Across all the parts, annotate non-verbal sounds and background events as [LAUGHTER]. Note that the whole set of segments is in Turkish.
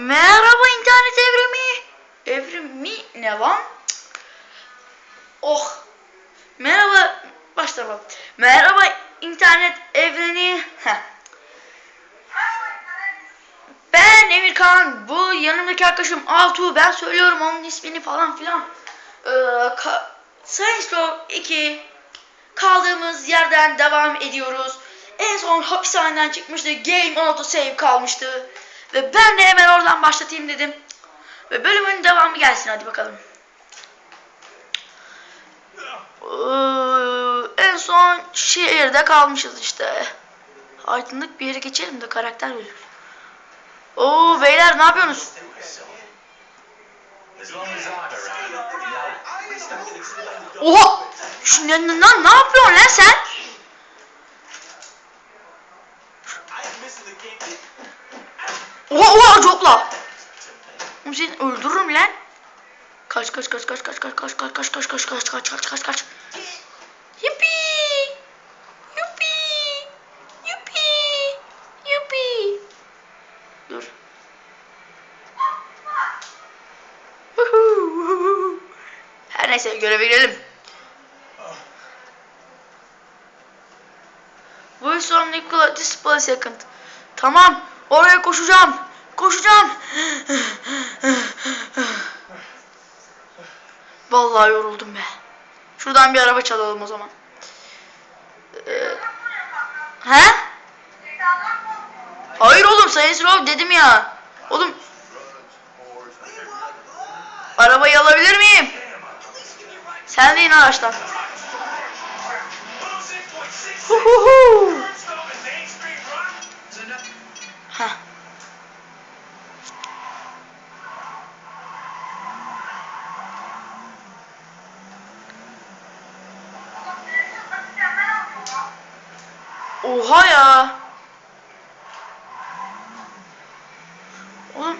Merhaba internet evrimi. Evrimi ne lan? Oh. Merhaba. Başla bak. Merhaba internet evreni. Ben Emirkan. Bu yanımdaki arkadaşım Altuğ. Ben söylüyorum onun ismini falan filan. Ee, ka- Saints Row 2 kaldığımız yerden devam ediyoruz. En son hapishaneden çıkmıştı. Game auto save kalmıştı. Ve ben de hemen oradan başlatayım dedim. Ve bölümün devamı gelsin hadi bakalım. Ee, en son şehirde kalmışız işte. Aydınlık bir yere geçelim de karakter verir. Oo beyler ne yapıyorsunuz? Oha! Şu, ne, ne, ne yapıyorsun lan sen? I ain't missing the game. Oha copla. Oğlum seni öldürürüm lan. Kaç kaç kaç kaç kaç kaç kaç kaç kaç kaç kaç kaç kaç kaç kaç kaç. Yuppi. Yuppi. Yuppi. Yuppi. Dur. Her neyse göreve girelim. Bu Nikola Display Second. Tamam. Oraya koşacağım. Koşacağım. Vallahi yoruldum be. Şuradan bir araba çalalım o zaman. Ee, he? Hayır oğlum Saints Row dedim ya. Oğlum arabayı alabilir miyim? Sen de in araçtan. Huhuhu. Heh. Oha ya. Oğlum.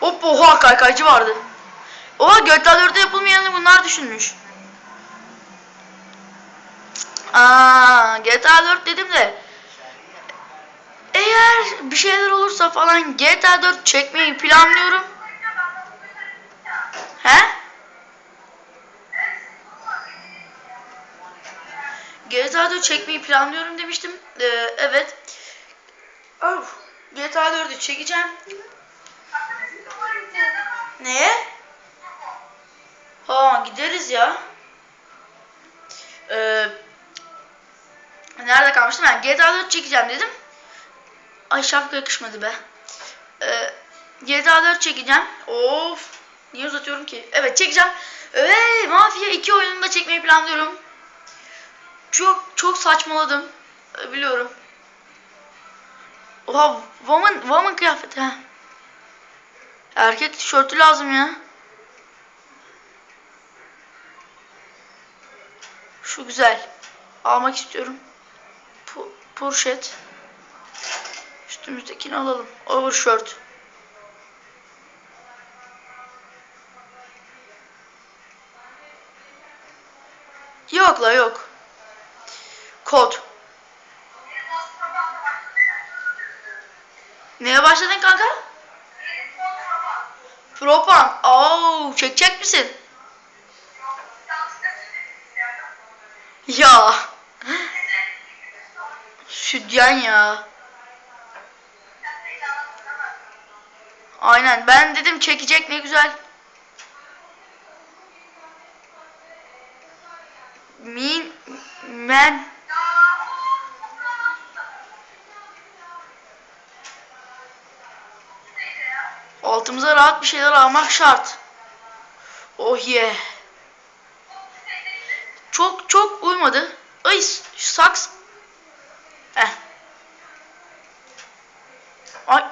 Hop oha kaykaycı vardı. Oha 4'te yapılmayanı bunlar düşünmüş. Aa, GTA 4 dedim de eğer bir şeyler olursa falan GTA 4 çekmeyi planlıyorum. He? GTA 4 çekmeyi planlıyorum demiştim. Ee, evet. Of, GTA 4'ü çekeceğim. Neye? Ha gideriz ya. Ee, nerede kalmıştım ben? GTA 4 çekeceğim dedim. Ay şapka yakışmadı be. Ee, GTA 4 çekeceğim. Of. Niye uzatıyorum ki? Evet çekeceğim. Ve Mafya 2 oyununu da çekmeyi planlıyorum. Çok çok saçmaladım. Ee, Biliyorum. Oha woman, woman kıyafeti ha. Erkek tişörtü lazım ya. Şu güzel. Almak istiyorum. Pu Purşet. Üstümüzdekini alalım. Overshirt. Yok la yok. Kod. Neye başladın kanka? Propan. Oo, çekecek misin? Ya. Südyen ya. Aynen ben dedim çekecek ne güzel. Min men altımıza rahat bir şeyler almak şart. Oh yeah. Çok çok uymadı. Ay saks. Eh. Ay.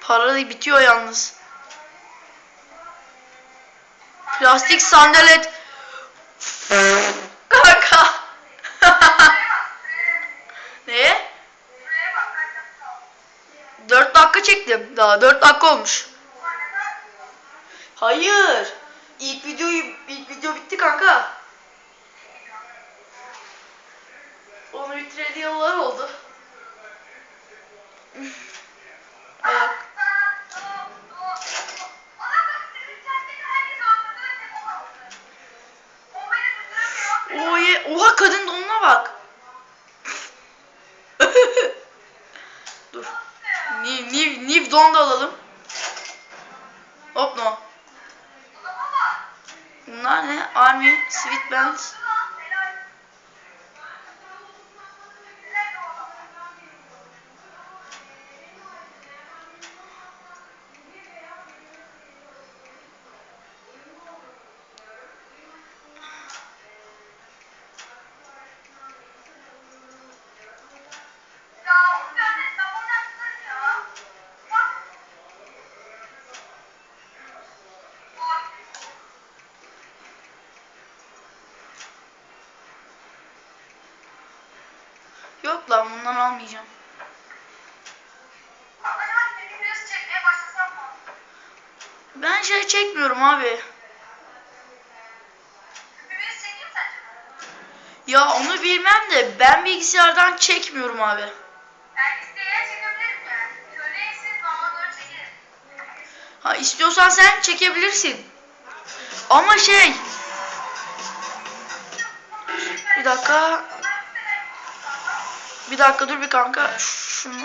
Para bitiyor yalnız. Plastik sandalet. [LAUGHS] Kanka. ne? 4 dakika çektim. Daha 4 dakika olmuş. Hayır. İlk videoyu ilk video bitti kanka. Yok lan bundan almayacağım. Ben şey çekmiyorum abi. Ya onu bilmem de ben bilgisayardan çekmiyorum abi. Ha istiyorsan sen çekebilirsin. Ama şey bir dakika bir dakika dur bir kanka şunu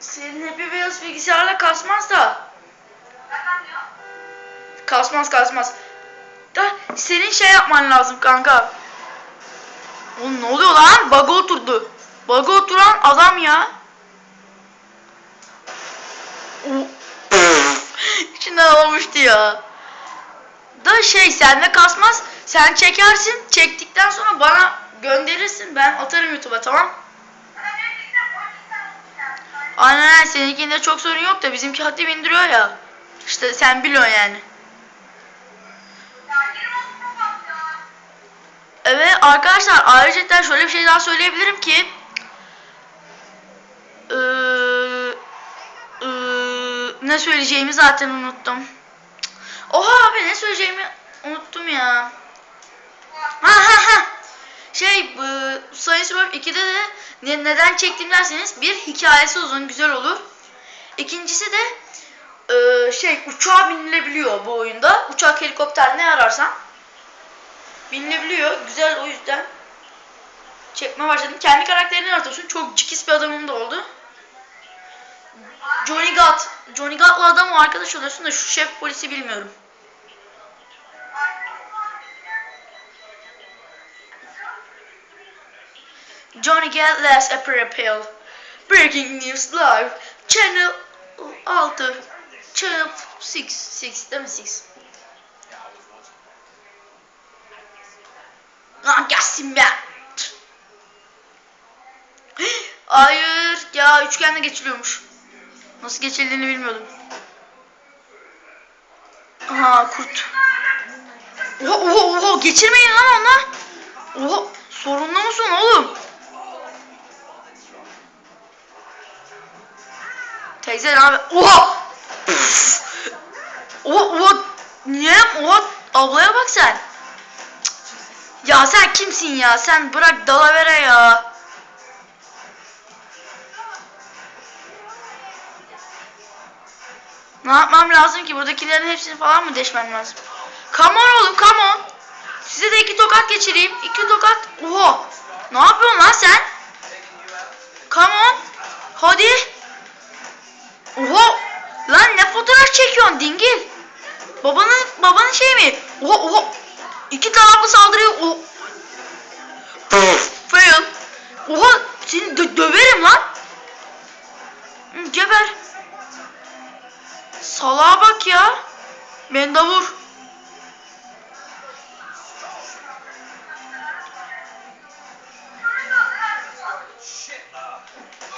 senin Happy Wheels bilgisayarla kasmaz da kasmaz kasmaz da senin şey yapman lazım kanka Oğlum ne oluyor lan? Bug'a oturdu. Bug'a oturan adam ya. [LAUGHS] İçinden olmuştu ya. Da şey sende kasmaz. Sen çekersin. Çektikten sonra bana gönderirsin. Ben atarım YouTube'a tamam? Aynen. Seninkinde çok sorun yok da bizimki hadi indiriyor ya. İşte sen biliyorsun yani. Evet arkadaşlar ayrıca şöyle bir şey daha söyleyebilirim ki Eee, eee, ne söyleyeceğimi zaten unuttum. Oha abi ne söyleyeceğimi unuttum ya. Ha ha ha. Şey bu Science Rock 2'de de ne, neden çektim derseniz bir hikayesi uzun güzel olur. İkincisi de eee, şey uçağa binilebiliyor bu oyunda. Uçak helikopter ne ararsan binilebiliyor. Güzel o yüzden çekme başladım. Kendi karakterini artıyorsun. Çok cikis bir adamım da oldu. Johnny Gat. Johnny Gat'la adam arkadaş oluyorsun da şu şef polisi bilmiyorum. Johnny Gat last appeal. Breaking news live. Channel 6. Channel 6. 6 değil mi 6? Lan gelsin be. Hayır ya üçgenle geçiliyormuş. Nasıl geçildiğini bilmiyordum. Aha kurt. Oha oha oha geçirmeyin lan ona. Oha sorunlu musun oğlum? Teyze abi. Oha. Oha oha. Niye? Oha ablaya bak sen. Ya sen kimsin ya? Sen bırak dalavere ya. Ne yapmam lazım ki? Buradakilerin hepsini falan mı deşmem lazım? Come on oğlum come on. Size de iki tokat geçireyim. İki tokat. Oha. Ne yapıyorsun lan sen? Come on. Hadi. Çekiyorsun dingil? Babanın babanın şey mi? Oha oha. İki taraflı saldırıyor. O... Fail. Oha seni dö- döverim lan. Geber. Salağa bak ya. Ben de vur.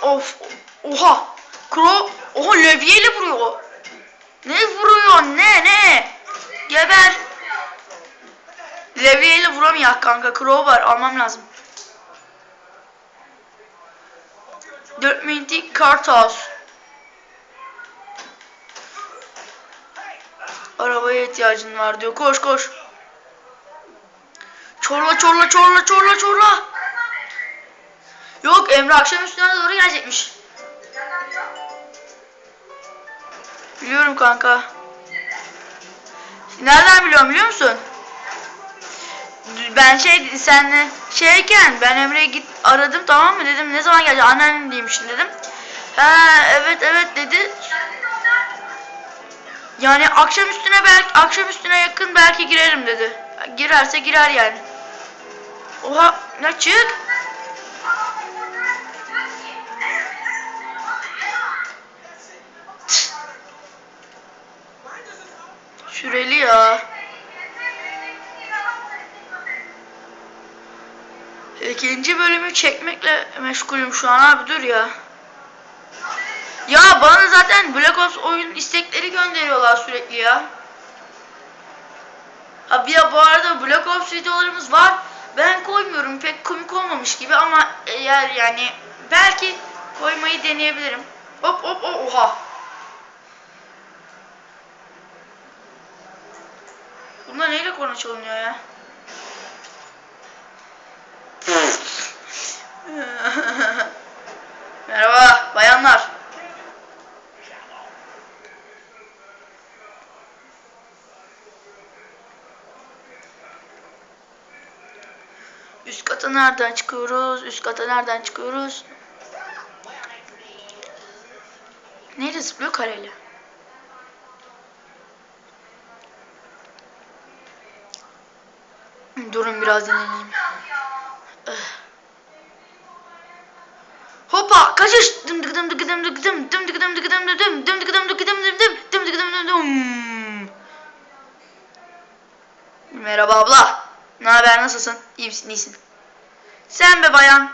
Of. Oha. Kro. Oha levyeyle vuruyor. Ne vuruyor? Ne ne? Geber. Levyeyle vuramıyor kanka. Crow var. Almam lazım. 4 mintik. Arabaya ihtiyacın var diyor. Koş koş. Çorla çorla çorla çorla çorla. Yok Emre akşam üstüne doğru gelecekmiş. Biliyorum kanka. Nereden biliyorum biliyor musun? Ben şey senle şeyken ben Emre'ye git aradım tamam mı dedim ne zaman gelecek anneannem diymişsin dedim. Ha evet evet dedi. Yani akşam üstüne belki akşam üstüne yakın belki girerim dedi. Girerse girer yani. Oha ne çık. Ya. İkinci bölümü çekmekle meşgulüm şu an abi dur ya. Ya bana zaten Black Ops oyun istekleri gönderiyorlar sürekli ya. Bir de bu arada Black Ops videolarımız var. Ben koymuyorum pek komik olmamış gibi ama eğer yani belki koymayı deneyebilirim. Hop hop oha. Bunda neyle çalınıyor ya? [LAUGHS] Merhaba bayanlar. Üst kata nereden çıkıyoruz? Üst kata nereden çıkıyoruz? Neyle zıplıyor kareyle? Durun biraz dinleneyim. Eh. Hoppa kaçış. Dım dık dım dık dım dık dım dım dık dım dık dım dım dım dım dık dım dık dım dım dım dım dık dım dım dım. Merhaba abla. Ne haber nasılsın? İyi misin iyisin? Sen be bayan.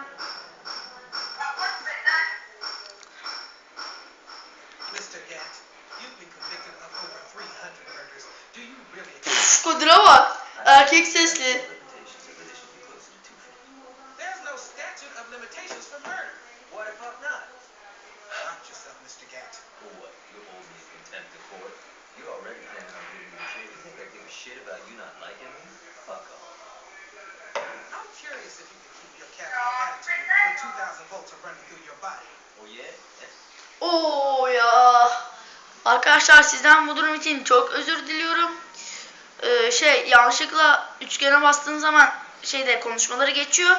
Mr. Gatt, you've been convicted Oo ya. Arkadaşlar sizden bu durum için çok özür diliyorum. Ee, şey yanlışlıkla üçgene bastığın zaman şeyde konuşmaları geçiyor.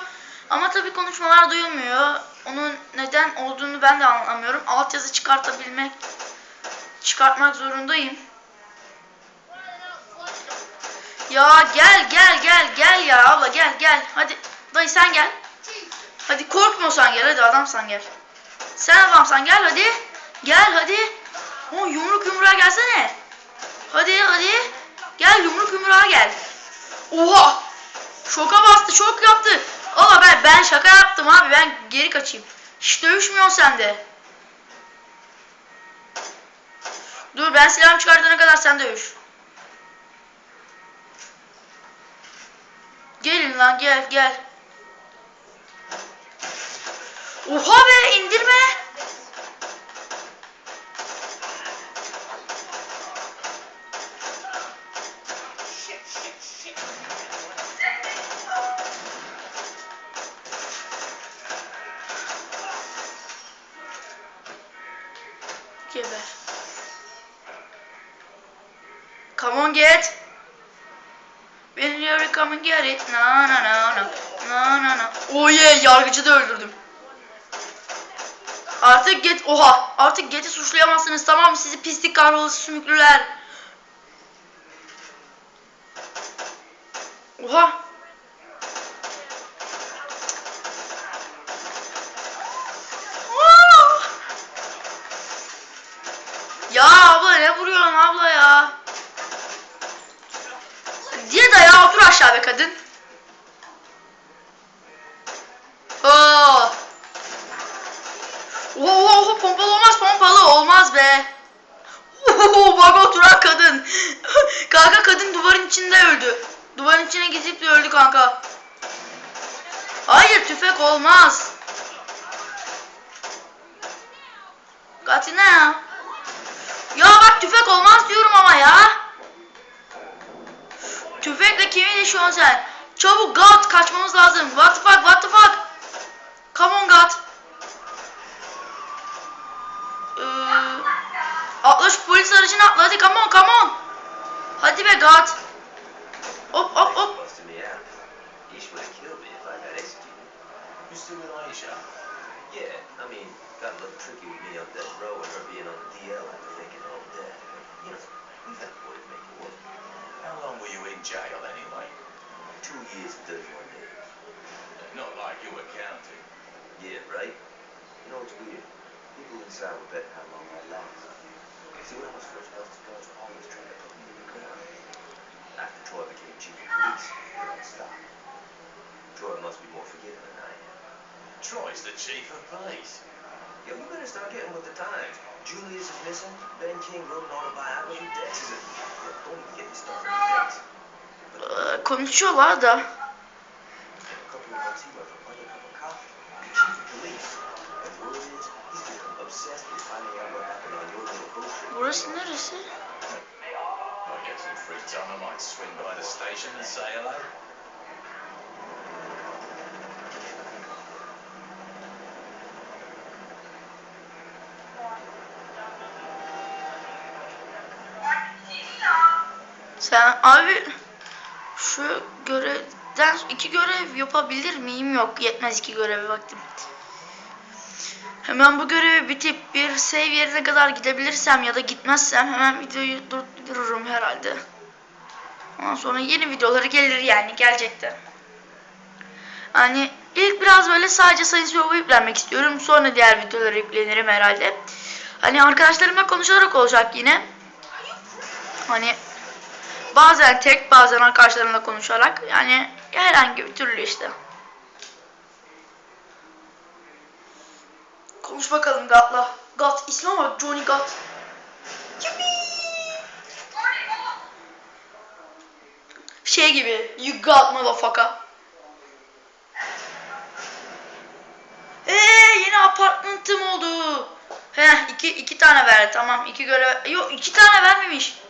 Ama tabii konuşmalar duyulmuyor. Onun neden olduğunu ben de anlamıyorum. Altyazı çıkartabilmek çıkartmak zorundayım. Ya gel gel gel gel ya abla gel gel. Hadi dayı sen gel. Hadi korkmuyorsan gel hadi adamsan gel. Sen adamsan gel hadi. Gel hadi. O yumruk yumruğa gelsene. Hadi hadi. Gel yumruk yumruğa gel. Oha. Şoka bastı şok yaptı. Ama ben ben şaka yaptım abi ben geri kaçayım. Hiç dövüşmüyorsun sen de. Dur ben silahımı çıkartana kadar sen dövüş. Gelin lan gel gel. Oha be indirme. Geber. Come on get. When you're come and get it. No no no no. No no no. Oh yeah yargıcı da öldürdüm. Artık get oha artık get'i suçlayamazsınız tamam mı sizi pislik kahrolası sümüklüler. Oha. Aa! Ya abla ne vuruyorsun abla ya? Diye ya otur aşağı be kadın. Olmaz be. Bak oturan kadın. kanka kadın duvarın içinde öldü. Duvarın içine gizip de öldü kanka. Hayır tüfek olmaz. Katina ya. Ya bak tüfek olmaz diyorum ama ya. Tüfekle kimin işi on sen? Çabuk God kaçmamız lazım. What the fuck what the fuck? Come on God. Atla şu polis aracına atla hadi come on come on. Hadi be God. Hop hop hop. Out. You still with Yeah, I mean, got a little tricky with me on death row and her being on the DL after thinking all dead. You know, we found a way to make it work. How long were you in jail anyway? Two years and 31 days. Not like you were counting. Yeah, right? You know, it's weird. People inside were betting how long I'd last. See, when was first out, the guards were always trying to put me in the ground. After Troy became chief of police, they all stopped. Troy must be more forgiving than I am. Troy's the chief of police. Yo, you better start getting with the times. Julius is missing. Ben King wrote an autobiography. Dex is a... Look, don't even get me started on Dex. Ee, konuşuyorlar da. A couple of months he went from undercover cop to chief of police. And word is, he's become Burası neresi? Sen abi şu görevden iki görev yapabilir miyim? Yok yetmez iki göreve vaktim. Hemen bu görevi bitip bir save yerine kadar gidebilirsem ya da gitmezsem hemen videoyu durdururum herhalde. Ondan sonra yeni videoları gelir yani gelecekte. Hani ilk biraz böyle sadece Saints Row'u yüklenmek istiyorum. Sonra diğer videoları yüklenirim herhalde. Hani arkadaşlarımla konuşarak olacak yine. Hani Bazen tek bazen arkadaşlarımla konuşarak yani herhangi bir türlü işte. Konuş bakalım Gat'la. Gat ismi ama Johnny Gat. Yippee! Şey gibi you got motherfucker. Eee yeni apartmentım oldu. Heh iki, iki tane verdi tamam iki görev. Yok iki tane vermemiş.